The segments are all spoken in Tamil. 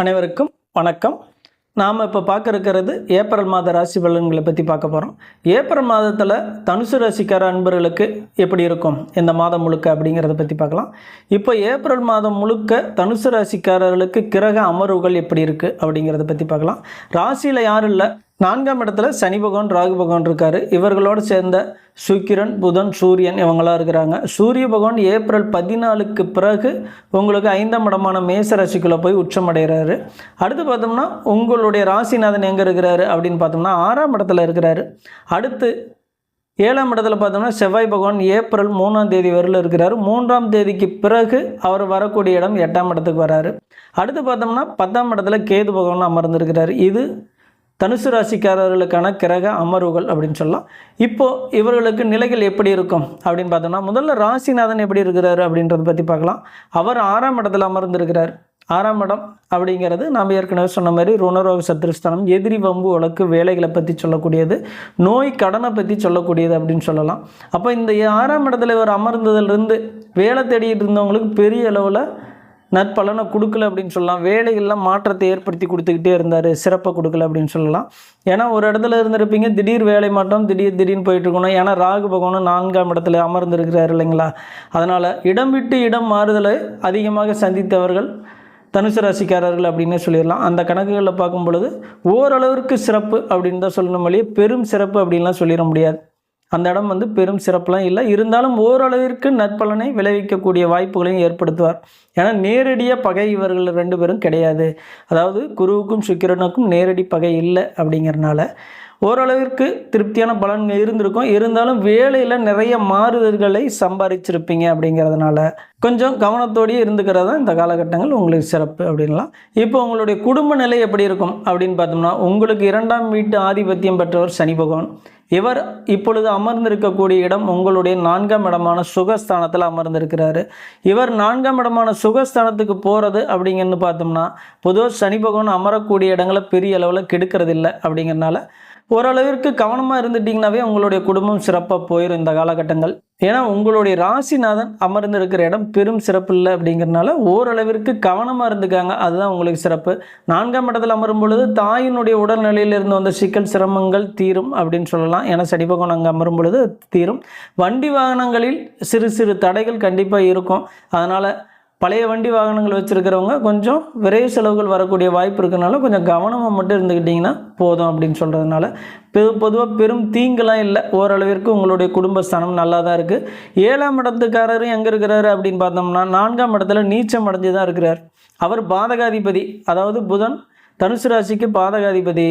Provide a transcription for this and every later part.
அனைவருக்கும் வணக்கம். நாம் இப்போ பார்க்க இருக்கிறது ஏப்ரல் மாத ராசி பலன்களை பற்றி பார்க்க போகிறோம் ஏப்ரல் மாதத்தில் தனுசு ராசிக்கார அன்பர்களுக்கு எப்படி இருக்கும்? இந்த மாதம் முழுக்க அப்படிங்கிறத பற்றி பார்க்கலாம். இப்போ ஏப்ரல் மாதம் முழுக்க தனுசு ராசிக்காரர்களுக்கு கிரக அமர்வுகள் எப்படி இருக்குது அப்படிங்கிறத பற்றி பார்க்கலாம். ராசியில் யாரும் இல்லை நான்காம் இடத்துல சனி பகவான் ராகு பகவான் இருக்கார். இவர்களோடு சேர்ந்த சுக்கிரன் புதன் சூரியன் இவங்களாம் இருக்கிறாங்க. சூரிய பகவான் ஏப்ரல் பதினாலுக்கு பிறகு உங்களுக்கு ஐந்தாம் இடமான மேச ராசிக்குள்ளே போய் உச்சமடைகிறாரு அடுத்து பார்த்தோம்னா உங்களுடைய ராசிநாதன் எங்கே இருக்கிறாரு அப்படின்னு பார்த்தோம்னா ஆறாம் இடத்துல இருக்கிறாரு. அடுத்து ஏழாம் இடத்துல பார்த்தோம்னா செவ்வாய் பகவான் ஏப்ரல் மூணாம் தேதி வரையில் இருக்கிறார். மூன்றாம் தேதிக்கு பிறகு அவர் வரக்கூடிய இடம் எட்டாம் இடத்துக்கு வராரு. அடுத்து பார்த்தோம்னா பத்தாம் இடத்துல கேது பகவான் அமர்ந்திருக்கிறார். இது தனுசு ராசிக்காரர்களுக்கான கிரக அமர்வுகள் அப்படின்னு சொல்லலாம். இப்போது இவர்களுக்கு நிலைகள் எப்படி இருக்கும் அப்படின்னு பார்த்தோம்னா முதல்ல ராசிநாதன் எப்படி இருக்கிறாரு அப்படின்றத பற்றி பார்க்கலாம். அவர் ஆறாம் இடத்துல அமர்ந்திருக்கிறார். ஆறாம் இடம் அப்படிங்கிறது நாம் ஏற்கனவே சொன்ன மாதிரி ருணரோக சத்ருஸ்தானம் எதிரி வம்பு வழக்கு வேலைகளை பற்றி சொல்லக்கூடியது நோய் கடனை பற்றி சொல்லக்கூடியது அப்படின்னு சொல்லலாம். அப்போ இந்த ஆறாம் இடத்துல இவர் அமர்ந்ததுலேருந்து வேலை தேடிட்டு இருந்தவங்களுக்கு பெரிய அளவில் நற்பலனை கொடுக்கல அப்படின்னு சொல்லலாம். வேலைகளில் மாற்றத்தை ஏற்படுத்தி கொடுத்துக்கிட்டே இருந்தார். சிறப்பை கொடுக்கல அப்படின்னு சொல்லலாம். ஏன்னா ஒரு இடத்துல இருந்திருப்பீங்க. திடீர் வேலை மாற்றம் திடீர் திடீர்னு போயிட்டு இருக்கணும். ஏன்னா ராகு பகவானும் நான்காம் இடத்துல அமர்ந்திருக்கிறார் இல்லைங்களா? அதனால் இடம் விட்டு இடம் மாறுதலை அதிகமாக சந்தித்தவர்கள் தனுசு ராசிக்காரர்கள் அப்படின்னு சொல்லிடலாம். அந்த கணக்குகளில் பார்க்கும் பொழுது ஓரளவிற்கு சிறப்பு அப்படின்னு தான் சொல்லணும். வழியே பெரும் சிறப்பு அப்படின்லாம் சொல்லிட முடியாது. அந்த இடம் வந்து பெரும் சிறப்புலாம் இல்லை. இருந்தாலும் ஓரளவிற்கு நற்பலனை விளைவிக்கக்கூடிய வாய்ப்புகளையும் ஏற்படுத்துவார். ஏன்னா நேரடியாக பகை இவர்கள் ரெண்டு பேரும் கிடையாது. அதாவது குருவுக்கும் சுக்கிரனுக்கும் நேரடி பகை இல்லை அப்படிங்கிறனால. ஓரளவிற்கு திருப்தியான பலன் இருந்திருக்கும். இருந்தாலும் வேலையில் நிறைய மாறுதல்களை சம்பாதிச்சிருப்பீங்க அப்படிங்கிறதுனால கொஞ்சம் கவனத்தோடயே இருந்துக்கிறது தான் இந்த காலகட்டங்கள் உங்களுக்கு சிறப்பு அப்படின்லாம். இப்போ உங்களுடைய குடும்ப நிலை எப்படி இருக்கும் அப்படின்னு பார்த்தோம்னா உங்களுக்கு இரண்டாம் வீட்டு ஆதிபத்தியம் பெற்றவர் சனி பகவான். இவர் இப்பொழுது அமர்ந்திருக்கக்கூடிய இடம் உங்களுடைய நான்காம் இடமான சுகஸ்தானத்தில் அமர்ந்திருக்கிறாரு. இவர் நான்காம் இடமான சுகஸ்தானத்துக்கு போகிறது அப்படிங்கன்னு பார்த்தோம்னா பொதுவாக சனி பகவான் அமரக்கூடிய இடங்களை பெரிய அளவில் கெடுக்கிறது இல்லை அப்படிங்கிறனால ஓரளவிற்கு கவனமாக இருந்துட்டிங்கனாவே உங்களுடைய குடும்பம் சிறப்பாக போயிடும் இந்த காலகட்டங்கள். ஏன்னா உங்களுடைய ராசிநாதன் அமர்ந்து இருக்கிற இடம் பெரும் சிறப்பு இல்லை அப்படிங்கிறனால ஓரளவிற்கு கவனமாக இருந்துக்காங்க. அதுதான் உங்களுக்கு சிறப்பு. நான்காம் இடத்தில் அமரும் பொழுது தாயினுடைய உடல்நிலையிலிருந்து வந்த சிக்கல் சிரமங்கள் தீரும் அப்படின்னு சொல்லலாம். ஏன்னா சடிபகம் அங்கே அமரும் பொழுது தீரும். வண்டி வாகனங்களில் சிறு சிறு தடைகள் கண்டிப்பாக இருக்கும். அதனால் பழைய வண்டி வாகனங்கள் வச்சுருக்கிறவங்க கொஞ்சம் விரைவு செலவுகள் வரக்கூடிய வாய்ப்பு இருக்கிறனால கொஞ்சம் கவனமாக மட்டும் இருந்துக்கிட்டிங்கன்னா போதும் அப்படின்னு சொல்கிறதுனால பெரு பொதுவாக பெரும் தீங்கெல்லாம் இல்லை. ஓரளவிற்கு உங்களுடைய குடும்பஸ்தானம் நல்லா தான் இருக்குது ஏழாம் இடத்துக்காரரும் எங்கே இருக்கிறாரு அப்படின்னு பார்த்தோம்னா நான்காம் இடத்துல நீச்சம் அடைஞ்சு தான் இருக்கிறார். அவர் பாதகாதிபதி அதாவது புதன் தனுசு ராசிக்கு பாதகாதிபதி.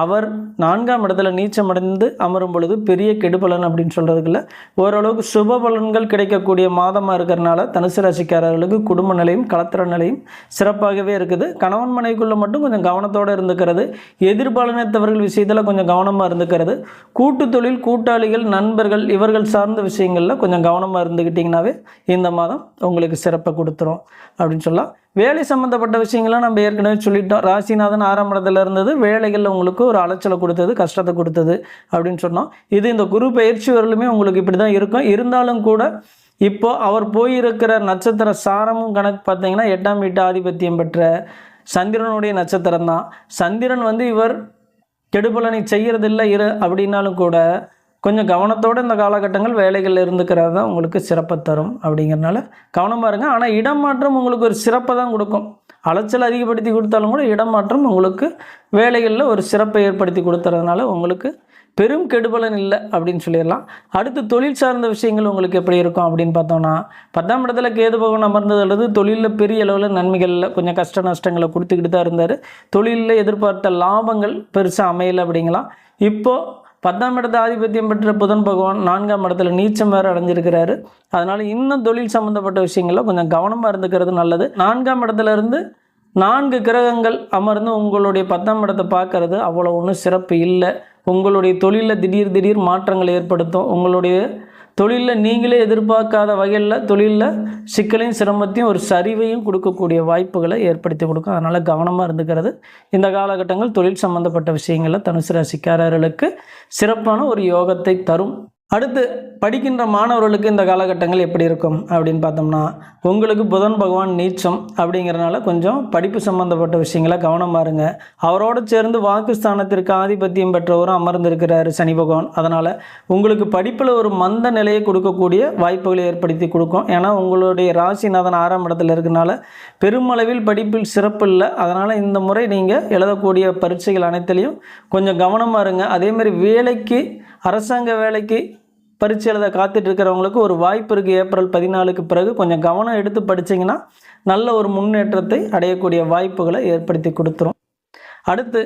அவர் நான்காம் இடத்துல நீச்சம் அடைந்து அமரும் பொழுது பெரிய கெடுபலன் அப்படின்னு சொல்கிறதுக்குல ஓரளவுக்கு சுப பலன்கள் கிடைக்கக்கூடிய மாதமாக இருக்கிறனால தனுசு ராசிக்காரர்களுக்கு குடும்ப நிலையும் கலத்திர நிலையும் சிறப்பாகவே இருக்குது. கணவன் மனைவிக்குள்ளே மட்டும் கொஞ்சம் கவனத்தோடு இருந்துக்கிறது. எதிர்பாலினத்தவர்கள் விஷயத்தில் கொஞ்சம் கவனமாக இருந்துக்கிறது. கூட்டு தொழில் கூட்டாளிகள் நண்பர்கள் இவர்கள் சார்ந்த விஷயங்களில் கொஞ்சம் கவனமாக இருந்துக்கிட்டிங்கனாவே இந்த மாதம் உங்களுக்கு சிறப்பை கொடுத்துரும் அப்படின்னு சொல்லலாம். வேலை சம்மந்தப்பட்ட விஷயங்கள்லாம் நம்ம ஏற்கனவே சொல்லிட்டோம். ராசிநாதன் ஆறாம் இடத்துல இருந்தது. வேலைகளில் உங்களுக்கு ஒரு அலைச்சலை கொடுத்தது கஷ்டத்தை கொடுத்தது அப்படின்னு சொன்னோம். இது இந்த குரு பயிற்சி வரலுமே உங்களுக்கு இப்படி தான் இருக்கும். இருந்தாலும் கூட இப்போது அவர் போயிருக்கிற நட்சத்திர சாரமும் கணக்கு பார்த்தீங்கன்னா எட்டாம் வீட்டு ஆதிபத்தியம் பெற்ற சந்திரனுடைய நட்சத்திரம் தான் சந்திரன் வந்து இவர் கெடுபலனை செய்கிறதில்லை இரு அப்படின்னாலும் கூட கொஞ்சம் கவனத்தோடு இந்த காலகட்டங்கள் வேலைகளில் இருந்துக்கிறது தான் உங்களுக்கு சிறப்பை தரும் அப்படிங்கிறனால கவனமாக இருங்க ஆனால் இடம் மாற்றம் உங்களுக்கு ஒரு சிறப்பை தான் கொடுக்கும். அலைச்சல் அதிகப்படுத்தி கொடுத்தாலும் கூட இடம் மாற்றம் உங்களுக்கு வேலைகளில் ஒரு சிறப்பை ஏற்படுத்தி கொடுத்துறதுனால உங்களுக்கு பெரும் கெடுபலன் இல்லை அப்படின்னு சொல்லிடலாம். அடுத்து தொழில் சார்ந்த விஷயங்கள் உங்களுக்கு எப்படி இருக்கும் அப்படின்னு பார்த்தோம்னா பத்தாம் இடத்துல கேது பகவான் அமர்ந்தது அல்லது தொழிலில் பெரிய அளவில் நன்மைகளில் கொஞ்சம் கஷ்ட நஷ்டங்களை கொடுத்துக்கிட்டு தான் இருந்தார். தொழிலில் எதிர்பார்த்த லாபங்கள் பெருசாக அமையலை அப்படிங்கலாம். இப்போது பத்தாம் இடத்து ஆதிபத்தியம் பெற்ற புதன் பகவான் நான்காம் இடத்துல நீச்சம் வேறு அடைஞ்சிருக்கிறாரு. அதனால் இன்னும் தொழில் சம்மந்தப்பட்ட விஷயங்களில் கொஞ்சம் கவனமாக இருந்துக்கிறது நல்லது. நான்காம் இடத்துல இருந்து நான்கு கிரகங்கள் அமர்ந்து உங்களுடைய பத்தாம் இடத்தை பார்க்கறது அவ்வளோ ஒன்றும் சிறப்பு இல்லை. உங்களுடைய தொழிலில் திடீர் திடீர் மாற்றங்கள் ஏற்படுத்தும். உங்களுடைய தொழிலில் நீங்களே எதிர்பார்க்காத வகையில் தொழிலில் சிக்கலையும் சிரமத்தையும் ஒரு சரிவையும் கொடுக்கக்கூடிய வாய்ப்புகளை ஏற்படுத்தி கொடுக்கும். அதனால் கவனமாக இருந்துக்கிறது. இந்த காலகட்டங்கள் தொழில் சம்பந்தப்பட்ட விஷயங்களில் தனுசு ராசிக்காரர்களுக்கு சிறப்பான ஒரு யோகத்தை தரும். அடுத்து படிக்கின்ற மாணவர்களுக்கு இந்த காலகட்டங்கள் எப்படி இருக்கும் அப்படின்னு பார்த்தோம்னா உங்களுக்கு புதன் பகவான் நீச்சம் அப்படிங்கிறனால கொஞ்சம் படிப்பு சம்மந்தப்பட்ட விஷயங்களை கவனம் இருங்க அவரோட சேர்ந்து வாக்குஸ்தானத்திற்கு ஆதிபத்தியம் பெற்றவரும் அமர்ந்திருக்கிறார் சனி பகவான். அதனால் உங்களுக்கு படிப்பில் ஒரு மந்த நிலையை கொடுக்கக்கூடிய வாய்ப்புகளை ஏற்படுத்தி கொடுக்கும். ஏன்னா உங்களுடைய ராசிநாதன் ஆறாம் இடத்துல இருக்கனால பெருமளவில் படிப்பில் சிறப்பு இல்லை. அதனால் இந்த முறை நீங்கள் எழுதக்கூடிய பரீட்சைகள் அனைத்துலேயும் கொஞ்சம் கவனமாக இருங்க அதேமாதிரி வேலைக்கு அரசாங்க வேலைக்கு பரீட்சை எழுத காத்துட்டு இருக்கிறவங்களுக்கு ஒரு வாய்ப்பு இருக்குது ஏப்ரல் பதினாலுக்கு பிறகு கொஞ்சம் கவனம் எடுத்து படிச்சிங்கன்னா நல்ல ஒரு முன்னேற்றத்தை அடையக்கூடிய வாய்ப்புகளை ஏற்படுத்தி கொடுத்துரும். அடுத்து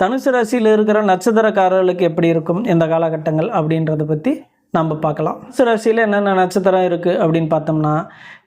தனுசு ராசியில் இருக்கிற நட்சத்திரக்காரர்களுக்கு எப்படி இருக்கும்? இந்த காலகட்டங்கள் அப்படின்றத பற்றி நம்ம பார்க்கலாம். தனுசு ராசியில் என்னென்ன நட்சத்திரம் இருக்குது அப்படின்னு பார்த்தோம்னா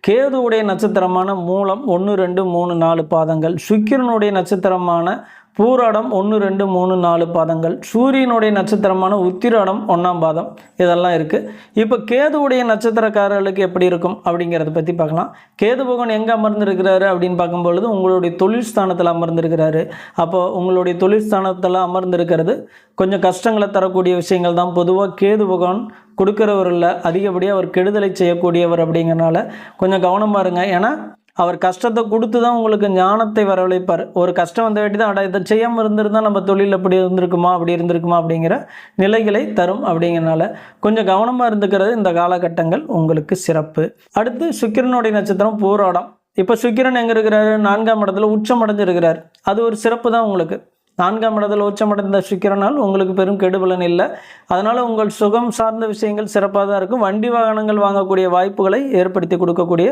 கேதுவுடைய நட்சத்திரமான மூலம் ஒன்று ரெண்டு மூணு நாலு பாதங்கள் சுக்கிரனுடைய நட்சத்திரமான பூராடம் ஒன்று ரெண்டு மூணு நாலு பாதங்கள். சூரியனுடைய நட்சத்திரமான உத்திராடம் ஒன்றாம் பாதம். இதெல்லாம் இருக்குது இப்போ கேதுவுடைய நட்சத்திரக்காரர்களுக்கு எப்படி இருக்கும் அப்படிங்கிறத பற்றி பார்க்கலாம். கேது பகவான் எங்கே அமர்ந்திருக்கிறாரு அப்படின்னு பார்க்கும்பொழுது உங்களுடைய தொழில் ஸ்தானத்தில் அமர்ந்திருக்கிறாரு. அப்போ உங்களுடைய தொழில் ஸ்தானத்தில் அமர்ந்திருக்கிறது கொஞ்சம் கஷ்டங்களை தரக்கூடிய விஷயங்கள் தான். பொதுவாக கேது பகவான் கொடுக்குறவர் இல்லை அதிகப்படியாக அவர் கெடுதலை செய்யக்கூடியவர் அப்படிங்கிறனால கொஞ்சம் கவனமாக இருங்க. ஏன்னா அவர் கஷ்டத்தை கொடுத்து தான் உங்களுக்கு ஞானத்தை வரவழைப்பார். ஒரு கஷ்டம் வந்த வேண்டி தான் அட இதை செய்யாமல் இருந்திருந்தால் நம்ம தொழில் அப்படி இருந்திருக்குமா அப்படி இருந்திருக்குமா அப்படிங்கிற நிலைகளை தரும் அப்படிங்கிறனால கொஞ்சம் கவனமாக இருந்துக்கிறது இந்த காலகட்டங்கள் உங்களுக்கு சிறப்பு. அடுத்து சுக்கிரனுடைய நட்சத்திரம் பூராடம். இப்போ சுக்கிரன் எங்கே இருக்கிறாரு? நான்காம் இடத்துல உச்சம் அடைஞ்சிருக்கிறார். அது ஒரு சிறப்பு தான் உங்களுக்கு. நான்காம் இடத்தில் உச்சமடைந்த சுக்கிரனால் உங்களுக்கு பெரும் கெடுபலன் இல்லை. அதனால் உங்கள் சுகம் சார்ந்த விஷயங்கள் சிறப்பாக தான் இருக்கும். வண்டி வாகனங்கள் வாங்கக்கூடிய வாய்ப்புகளை ஏற்படுத்தி கொடுக்கக்கூடிய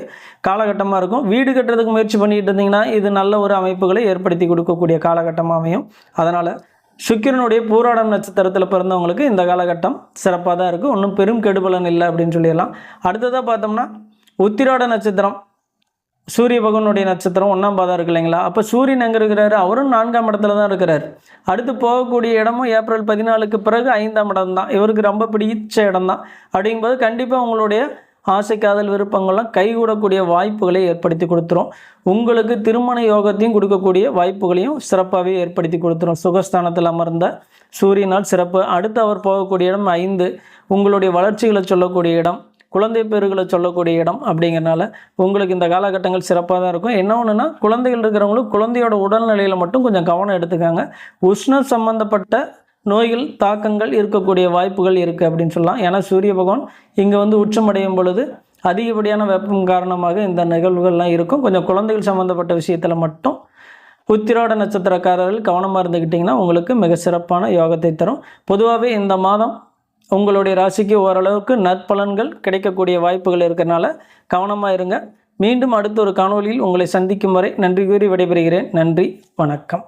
காலகட்டமாக இருக்கும். வீடு கட்டுறதுக்கு முயற்சி பண்ணிட்டு இருந்தீங்கன்னா இது நல்ல ஒரு அமைப்புகளை ஏற்படுத்தி கொடுக்கக்கூடிய காலகட்டமாக அமையும். அதனால் சுக்கிரனுடைய பூராடம் நட்சத்திரத்தில் பிறந்தவங்களுக்கு இந்த காலகட்டம் சிறப்பாக தான் இருக்குது ஒன்றும் பெரும் கெடுபலன் இல்லை அப்படின்னு சொல்லிடலாம். அடுத்ததாக பார்த்தோம்னா உத்திராட நட்சத்திரம். சூரிய பகவானுடைய நட்சத்திரம் ஒன்றாம் பாதம் இருக்கு இல்லைங்களா? அப்போ சூரியன் எங்கே இருக்கிறாரு? அவரும் நான்காம் இடத்துல தான் இருக்கிறார். அடுத்து போகக்கூடிய இடமும் ஏப்ரல் பதினாலுக்கு பிறகு ஐந்தாம் இடம் தான். இவருக்கு ரொம்ப பிடிச்ச இடம் தான். அப்படிங்கும்போது கண்டிப்பாக உங்களுடைய ஆசை காதல் விருப்பங்கள்லாம் கைகூடக்கூடிய வாய்ப்புகளை ஏற்படுத்தி கொடுத்துரும். உங்களுக்கு திருமண யோகத்தையும் கொடுக்கக்கூடிய வாய்ப்புகளையும் சிறப்பாகவே ஏற்படுத்தி கொடுத்துரும். சுகஸ்தானத்தில் அமர்ந்த சூரியனால் சிறப்பு. அடுத்து அவர் போகக்கூடிய இடம் ஐந்து. உங்களுடைய வளர்ச்சிகளை சொல்லக்கூடிய இடம். குழந்தை பேர்களை சொல்லக்கூடிய இடம் அப்படிங்கிறனால உங்களுக்கு இந்த காலகட்டங்கள் சிறப்பாக தான் இருக்கும். என்ன ஒன்றுனா குழந்தைகள் இருக்கிறவங்களும் குழந்தையோட உடல்நிலையில் மட்டும் கொஞ்சம் கவனம் எடுத்துக்காங்க. உஷ்ணம் சம்பந்தப்பட்ட நோய்கள் தாக்கங்கள் இருக்கக்கூடிய வாய்ப்புகள் இருக்குது அப்படின்னு சொல்லலாம். ஏன்னா சூரிய பகவான் இங்கே வந்து உச்சமடையும் பொழுது அதிகப்படியான வெப்பம் காரணமாக இந்த நிகழ்வுகள்லாம் இருக்கும். கொஞ்சம் குழந்தைகள் சம்மந்தப்பட்ட விஷயத்தில் மட்டும் உத்திராட நட்சத்திரக்காரர்கள் கவனமாக இருந்துக்கிட்டிங்கன்னா உங்களுக்கு மிக சிறப்பான யோகத்தை தரும். பொதுவாகவே இந்த மாதம் உங்களுடைய ராசிக்கு ஓரளவுக்கு நற்பலன்கள் கிடைக்கக்கூடிய வாய்ப்புகள் இருக்கிறனால கவனமாக இருங்க. மீண்டும் அடுத்த ஒரு காணொலியில் உங்களை சந்திக்கும் வரை நன்றி கூறி விடைபெறுகிறேன். நன்றி வணக்கம்.